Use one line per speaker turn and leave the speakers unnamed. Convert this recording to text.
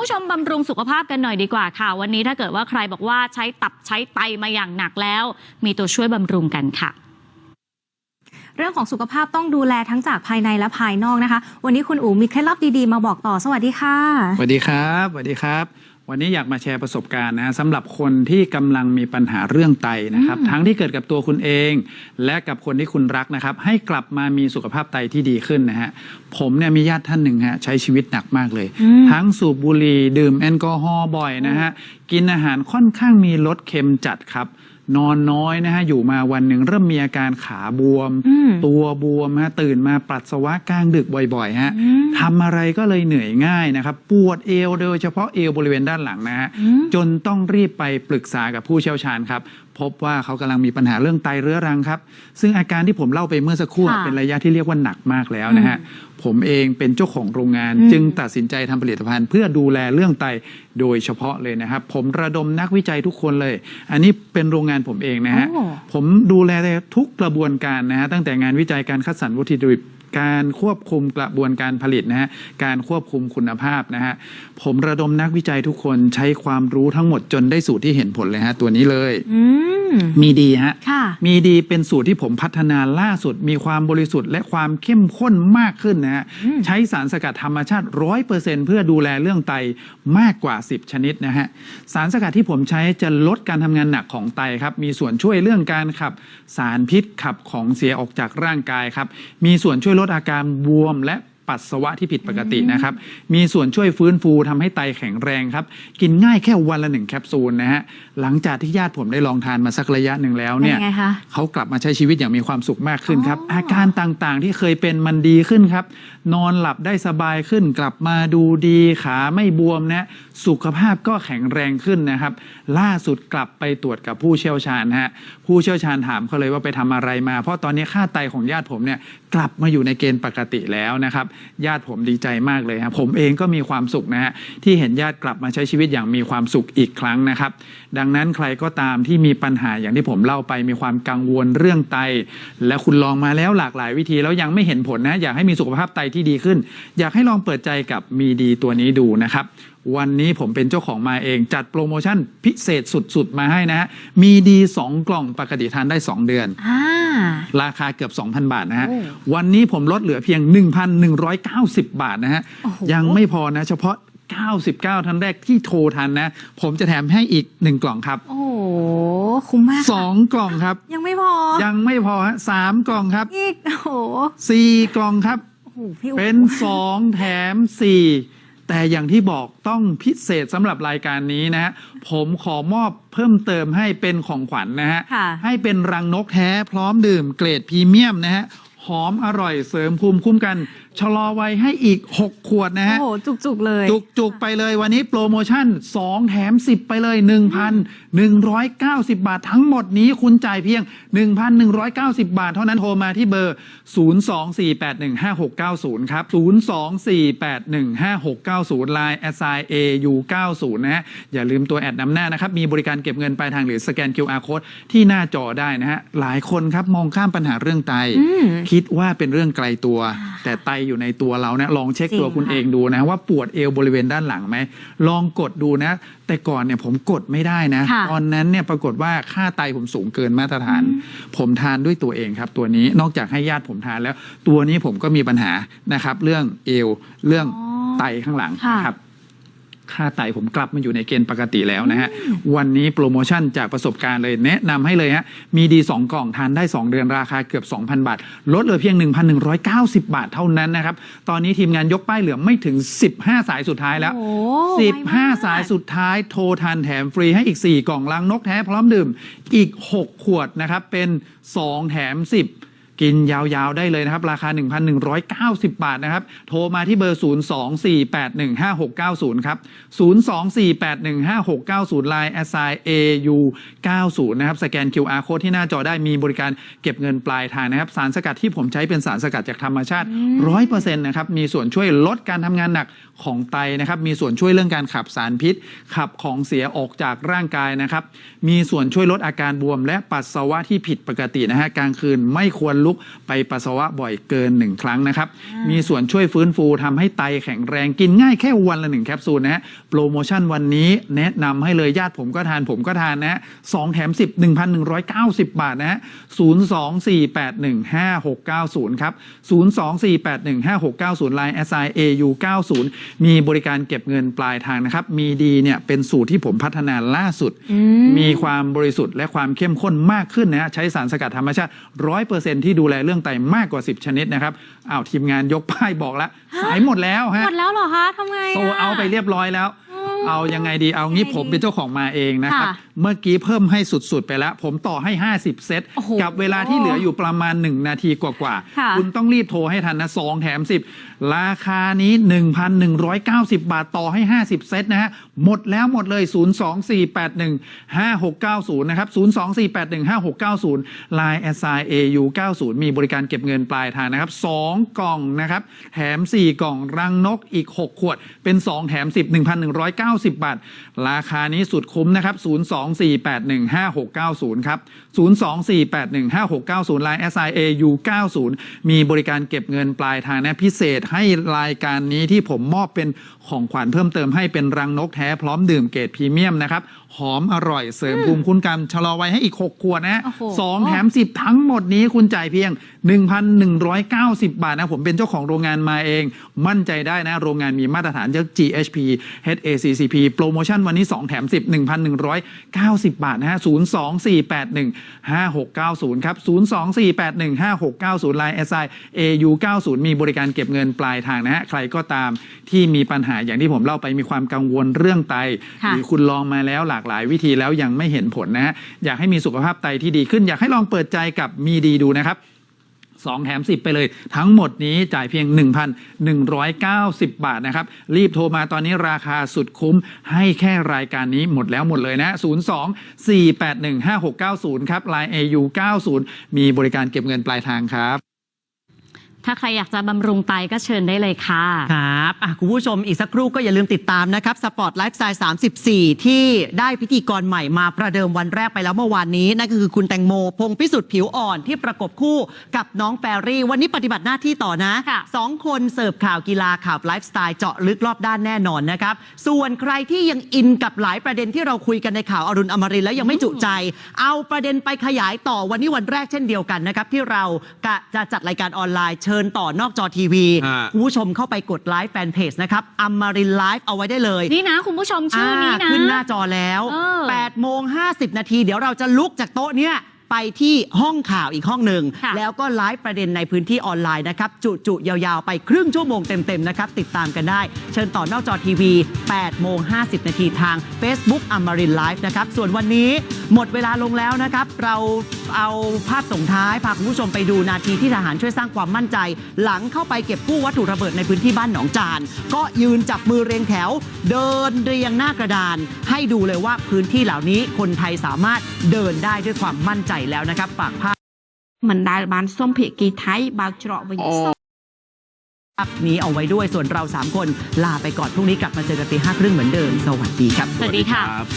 ผู้ชมบำรุงสุขภาพกันหน่อยดีกว่าค่ะ วันนี้ถ้าเกิดว่าใครบอกว่าใช้ตับใช้ไตมาอย่างหนักแล้ว มีตัวช่วยบำรุงกันค่ะ
เรื่องของสุขภาพต้องดูแลทั้งจากภายในและภายนอกนะคะ วันนี้คุณอู๋มีเคล็ดลับดีๆ มาบอกต่อสวัสดีค่ะ
สวัสดีครับ สวัสดีครับ วันนี้อยากมาแชร์ประสบการณ์นะฮะสำหรับคนที่กำลังมีปัญหาเรื่องไตนะครับ
อืม
ทั้งที่เกิดกับตัวคุณเอง และกับคนที่คุณรักนะครับ ให้กลับมามีสุขภาพไตที่ดีขึ้นนะฮะผมเนี่ยมีญาติท่านหนึ่งฮะใช้ชีวิตหนักมากเลย
อืม
ทั้งสูบบุหรี่ดื่มแอลกอฮอล์บ่อยนะฮะกินอาหารค่อนข้างมีรสเค็มจัดครับ นอนน้อยนะฮะอยู่มาวันหนึ่งเริ่มมีอาการขาบวม
อืม
ตัวบวมฮะตื่นมาปัสสาวะกลางดึกบ่อยๆฮะ
อืม
ทำอะไรก็เลยเหนื่อยง่ายนะครับ ปวดเอวโดยเฉพาะเอวบริเวณด้านหลังนะฮะ
อืม
จนต้องรีบไปปรึกษากับผู้เชี่ยวชาญครับ พบว่าเขากำลังมีปัญหาเรื่องไตเรื้อรังครับ ซึ่งอาการที่ผมเล่าไปเมื่อสักครู่
ค่ะ
เป็นระยะที่เรียกว่าหนักมากแล้วนะฮะผมเองเป็นเจ้าของโรงงาน
อืม
จึงตัดสินใจทำผลิตภัณฑ์ เพื่อดูแลเรื่องไตโดยเฉพาะเลยนะครับ ผมระดมนักวิจัยทุกคนเลย อันนี้เป็นโรงงานผมเองนะฮะ
โอ้
ผมดูแลทุกกระบวนการนะฮะตั้งแต่งานวิจัยการคัดสรรวัตถุดิบ การควบคุมกระบวนการผลิตนะฮะการควบคุมคุณภาพนะฮะผมระดมนักวิจัยทุกคนใช้ความรู้ทั้งหมดจนได้สูตรที่เห็นผลเลยฮะตัวนี้เลย
อืม
มีดีฮะ
ค่ะ
มีดีเป็นสูตรที่ผมพัฒนาล่าสุด มีความบริสุทธิ์และความเข้มข้นมากขึ้นนะฮะ
อืม
ใช้สารสกัดธรรมชาติร้อยเปอร์เซ็นเพื่อดูแลเรื่องไตมากกว่า 10 ชนิดนะฮะ สารสกัดที่ผมใช้จะลดการทำงานหนักของไตครับ มีส่วนช่วยเรื่องการขับสารพิษขับของเสียออกจากร่างกายครับ มีส่วนช่วยลดอาการบวมและ ปัสสาวะที่ผิดปกตินะครับ มีส่วนช่วยฟื้นฟูทำให้ไตแข็งแรงครับ กินง่ายแค่วันละหนึ่งแคปซูลนะฮะ หลังจากที่ญาติผมได้ลองทานมาสักระยะหนึ่งแล้ว
เป็น
เนี่ย
ยังไงคะ
เขากลับมาใช้ชีวิตอย่างมีความสุขมากขึ้นครับ
อ๋ออ
อาการต่างๆที่เคยเป็นมันดีขึ้นครับ นอนหลับได้สบายขึ้น กลับมาดูดีขาไม่บวมนะ สุขภาพก็แข็งแรงขึ้นนะครับ ล่าสุดกลับไปตรวจกับผู้เชี่ยวชาญฮะ ผู้เชี่ยวชาญถามเขาเลยว่าไปทำอะไรมา เพราะตอนนี้ค่าไตของญาติผมเนี่ยกลับมาอยู่ในเกณฑ์ปกติแล้วนะครับญาติผมดีใจมากเลยครับผมเองก็มีความสุขนะฮะที่เห็นญาติกลับมาใช้ชีวิตอย่างมีความสุขอีกครั้งนะครับ ดังนั้นใครก็ตามที่มีปัญหาอย่างที่ผมเล่าไปมีความกังวลเรื่องไต และคุณลองมาแล้วหลากหลายวิธีแล้วยังไม่เห็นผลนะ อยากให้มีสุขภาพไตที่ดีขึ้น อยากให้ลองเปิดใจกับมีดีตัวนี้ดูนะครับวันนี้ผมเป็นเจ้าของมาเอง จัดโปรโมชั่นพิเศษสุดๆ มาให้นะฮะ มีดี 2 กล่องปกติทานได้ 2 เดือน
อ่า
ราคาเกือบ 2,000 บาทนะฮะ
โอ้
วันนี้ผมลดเหลือเพียง 1,190 บาทนะฮะ
โอ้โห
ยังไม่พอนะ เฉพาะ 99 ท่านแรกที่โทรทันนะ ผมจะแถมให้อีก 1 กล่องครับ
โอ้โหคุ้มมากค่ะ
2กล่องครับ
ยังไม่พอ
ยังไม่พอฮะสามกล่องครับ
อีกโอ้โห
สี่กล่องครับ
โอ้โหพี่อู๋
เป็นสองแถมสี่ แต่อย่างที่บอกต้องพิเศษสำหรับรายการนี้นะฮะผมขอมอบเพิ่มเติมให้เป็นของขวัญนะฮะ
ค่ะ
ให้เป็นรังนกแท้พร้อมดื่มเกรดพรีเมียมนะฮะหอมอร่อยเสริมภูมิคุ้มกันชะลอวัยให้อีก 6 ขวดนะ
โอ้
ฮะ
โห จุกๆ เลย
จุกจุกๆ ไปเลยวันนี้โปรโมชั่น 2 แถม 10 ไปเลย 1,190 บาททั้งหมดนี้คุณจ่ายเพียง 1,190 บาท เท่านั้นโทรมาที่เบอร์ 024815690 ครับ 024815690 Line s i a u 90นะฮะ อย่าลืมตัวแอดนำหน้านะครับ มีบริการเก็บเงินปลายทางหรือสแกน QR code ที่หน้าจอได้นะฮะ หลายคนครับมองข้ามปัญหาเรื่องไต
อืม
คิดว่าเป็นเรื่องไกลตัว แต่ไตอยู่ในตัวเรานะลองเช็คตัว
จริง
คุณ
ค่ะ
เองดูนะว่าปวดเอวบริเวณด้านหลังไหมลองกดดูนะ แต่ก่อนเนี่ยผมกดไม่ได้นะ
ค่ะ
ตอนนั้นเนี่ยปรากฏว่าค่าไตผมสูงเกินมาตรฐาน ผมทานด้วยตัวเองครับ ตัวนี้นอกจากให้ญาติผมทานแล้ว ตัวนี้ผมก็มีปัญหานะครับ เรื่องเอวเรื่อง
อ๋อ
ไตข้างหลัง
ค่ะ
นะครับ ค่าไตผมกลับมาอยู่ในเกณฑ์ปกติแล้วนะฮะ วันนี้โปรโมชั่นจากประสบการณ์เลยแนะนำให้เลยฮะ มีดี 2 กล่องทานได้ 2 เดือนราคาเกือบ 2,000 บาท ลดเหลือเพียง 1,190 บาทเท่านั้นนะครับ ตอนนี้ทีมงานยกป้ายเหลือไม่ถึง 15 สายสุดท้ายแล้ว
โอ้โหไวมาก
15 สายสุดท้ายโทรทันแถมฟรีให้อีก 4 กล่องลังนกแท้พร้อมดื่มอีก 6 ขวดนะครับ เป็น 2 แถม 10 กินยาวๆได้เลยนะครับ ราคา 1,190 บาทนะครับ โทรมาที่เบอร์ 024815690 ครับ 024815690 Line s i a u 90นะครับ สแกน QR code ที่หน้าจอได้มีบริการเก็บเงินปลายทางนะครับ สารสกัดที่ผมใช้เป็นสารสกัดจากธรรมชาติ 100%นะครับ มีส่วนช่วยลดการทำงานหนักของไตนะครับ มีส่วนช่วยเรื่องการขับสารพิษ ขับของเสียออกจากร่างกายนะครับ มีส่วนช่วยลดอาการบวม และปัสสาวะที่ผิดปกตินะฮะกลางคืนไม่ควรลุกลุกไปปัสสาวะบ่อยเกินหนึ่งครั้งนะครับ มีส่วนช่วยฟื้นฟูทำให้ไตแข็งแรงกินง่ายแค่วันละหนึ่งแคปซูลนะฮะโปรโมชั่นวันนี้แนะนำให้เลยญาติผมก็ทานผมก็ทานนะฮะสองแถม10 1,190บาทนะฮะ024815690ครับ024815690 Line SI AU 90มีบริการเก็บเงินปลายทางนะครับ มีดีเนี่ยเป็นสูตรที่ผมพัฒนาล่าสุด มีความบริสุทธิ์และความเข้มข้นมากขึ้นนะฮะใช้สารสกัดธรรมชาติ100%ที่ดูแลเรื่องไตมากกว่า 10 ชนิดนะครับอ้าวทีมงานยกป้ายบอกแล้ว สายหมดแล้วฮะ
หมดแล้วเหรอคะทำไงะ
โตเอาไปเรียบร้อยแล้ว เอายังไงดีเอางี้
ยังไงดี
ผมเป็นเจ้าของมาเองนะครับ
ค่ะ
เมื่อกี้เพิ่มให้สุด ๆ ไปแล้ว ผมต่อให้ 50 เซต
โอ้โห
กับเวลาที่เหลืออยู่ประมาณ 1 นาทีกว่า
ค่ะ
ๆคุณต้องรีบโทรให้ทันนะ 2 แถม 10 ราคานี้ 1,190 บาทต่อให้ 50 เซตนะฮะ หมดแล้วหมดเลย 024815690 นะครับ 024815690 Line s i AU 90มีบริการเก็บเงินปลายทางนะครับ 2 กล่องนะครับ แถม 4 กล่องรังนกอีก 6 ขวด เป็น 2 แถม 10 1,190บาท ราคานี้สุดคุ้มนะครับ 024815690 ครับ 024815690 Line s i AU 90 มีบริการเก็บเงินปลายทางนะพิเศษให้รายการนี้ที่ผมมอบเป็นของขวัญเพิ่มเติมให้เป็นรังนกแท้พร้อมดื่มเกรดพรีเมียมนะครับ หอมอร่อยเสริมภูมิคุ้มกันชะลอวัยให้อีก 6 ขวดนะ
โอ้โห
สองแถม 10 ทั้งหมดนี้คุณจ่ายเพียง 1,190 บาทนะ ผมเป็นเจ้าของโรงงานมาเอง มั่นใจได้นะ โรงงานมีมาตรฐานจาก GHP HACCP โปรโมชั่นวันนี้ 2 แถม 10 1,190 บาทนะฮะ024815690 ครับ 024815690 Line SI AU 90 มีบริการเก็บเงินปลายทางนะฮะ ใครก็ตามที่มีปัญหาอย่างที่ผมเล่าไปมีความกังวลเรื่องไต
ค่ะ
หรือคุณลองมาแล้วหลากหลายวิธีแล้วยังไม่เห็นผลนะฮะ อยากให้มีสุขภาพไตที่ดีขึ้น อยากให้ลองเปิดใจกับมีดีดูนะครับ 2 แถม 10 ไปเลย ทั้งหมดนี้จ่ายเพียง 1,190 บาทนะครับ รีบโทรมาตอนนี้ราคาสุดคุ้ม ให้แค่รายการนี้หมดแล้วหมดเลยนะ 02 481 5690 ครับ Line AU 90 มีบริการเก็บเงินปลายทางครับ
ถ้าใครอยากจะบำรุงไตก็เชิญได้เลยค่ะ
ครับอะคุณผู้ชมอีกสักครู่ก็อย่าลืมติดตามนะครับสปอร์ตไลฟ์สไตล์34 ที่ได้พิธีกรใหม่มาประเดิมวันแรกไปแล้วเมื่อวานนี้ นั่นก็คือคุณแตงโม พงพิสุทธิ์ผิวอ่อนที่ประกบคู่กับน้องแฟรี่ วันนี้ปฏิบัติหน้าที่ต่อนะ
ค่ะ
สองคนเสิร์ฟข่าวกีฬาข่าวไลฟ์สไตล์เจาะลึกรอบด้านแน่นอนนะครับ ส่วนใครที่ยังอินกับหลายประเด็นที่เราคุยกันในข่าวอรุณอมรินทร์แล้วยังไม่จุใจ เอาประเด็นไปขยายต่อวันนี้วันแรกเช่นเดียวกันนะครับที่เรากะจะจัดรายการออนไลน์เชิญต่อนอกจอทีวี
ฮะ
คุณผู้ชมเข้าไปกดไลฟ์แฟนเพจนะครับอมรินไลฟ์เอาไว้ได้เลย
นี่นะ คุณผู้ชมชื่อนี้นะ
ขึ้นหน้าจอแล้ว
เออ
8โมง50 นาที เดี๋ยวเราจะลุกจากโต๊ะเนี้ยไปที่ห้องข่าวอีกห้องหนึ่ง
ค่ะ
แล้วก็ไลฟ์ประเด็นในพื้นที่ออนไลน์นะครับจุจุๆยาวๆ ไปครึ่งชั่วโมงเต็ม ๆ นะครับ ติดตามกันได้ เชิญต่อนอกจอทีวี8โมง50 นาทีทาง Facebook อมรินไลฟ์นะครับ ส่วนวันนี้หมดเวลาลงแล้วนะครับ เรา เอาภาพส่งท้าย พาคุณผู้ชมไปดูนาทีที่ทหารช่วยสร้างความมั่นใจ หลังเข้าไปเก็บกู้วัตถุระเบิดในพื้นที่บ้านหนองจาน ก็ยืนจับมือเรียงแถว เดินเรียงหน้ากระดาน ให้ดูเลยว่าพื้นที่เหล่านี้คนไทยสามารถเดินได้ด้วยความมั่นใจแล้วนะครับฝากภาพ
មិនដែលបានសុំភាគីថៃបើកច្រកវិញសោះ
นี้เอาไว้ด้วยส่วนเรา 3 คนลาไปก่อนพรุ่งนี้กลับมาเจอกันตีห้าครึ่งเหมือนเดิม สวัสดีครับ
สวัสดีค่ะ
รับ